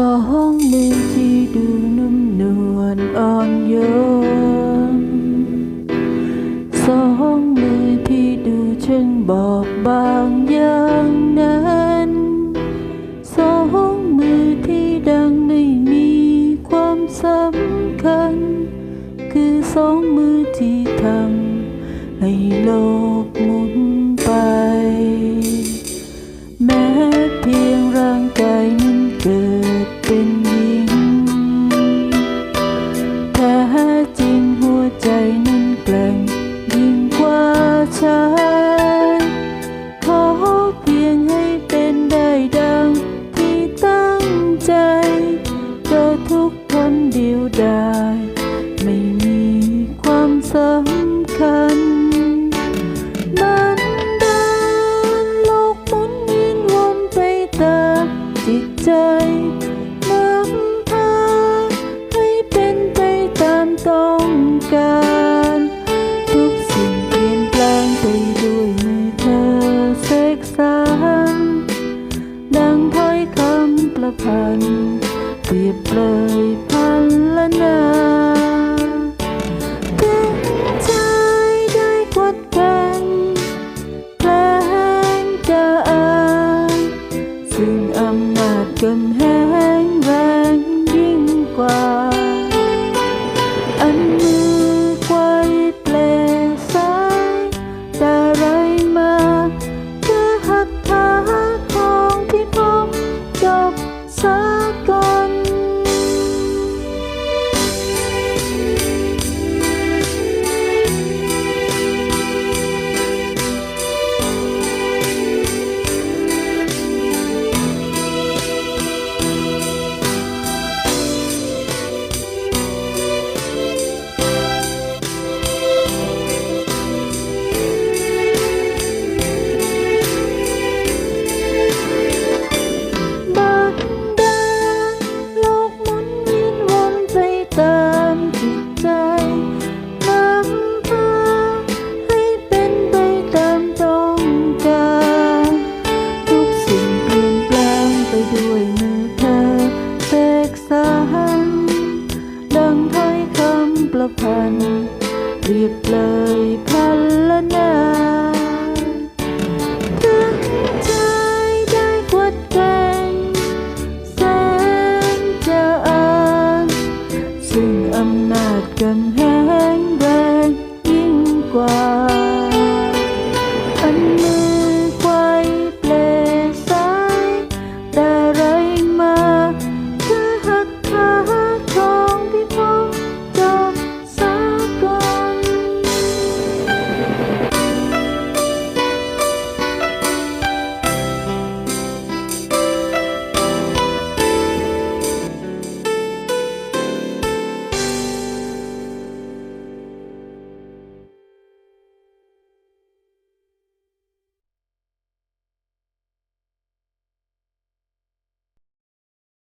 สองมือที่ดูนุ่มนวลอ่อนโยนสองมือที่ดูช่างบอบบางอย่างนั้นสองมือที่ดังไม่มีความสำคัญ คือสองมือที่ทำให้โลกมุ เดียวดายไม่มีความสำคัญ มันเดินโลกหมุนเวียนวนไปตามจิตใจนำพาให้เป็นไปตามต้องการ ทุกสิ่งเปลี่ยนแปลงไปด้วยมือเธอเสกสรรดังถ้อยคำประพันธ์ เปรียบเลยพันละนาถึงใจได้กดเป็นแปลงจะอ่านซึ่งอำนาจกำแหง พันเรียบเลยพันละนาถึงใจได้กวดแกงแสงจะอ้างซึ่งอำนาจกัน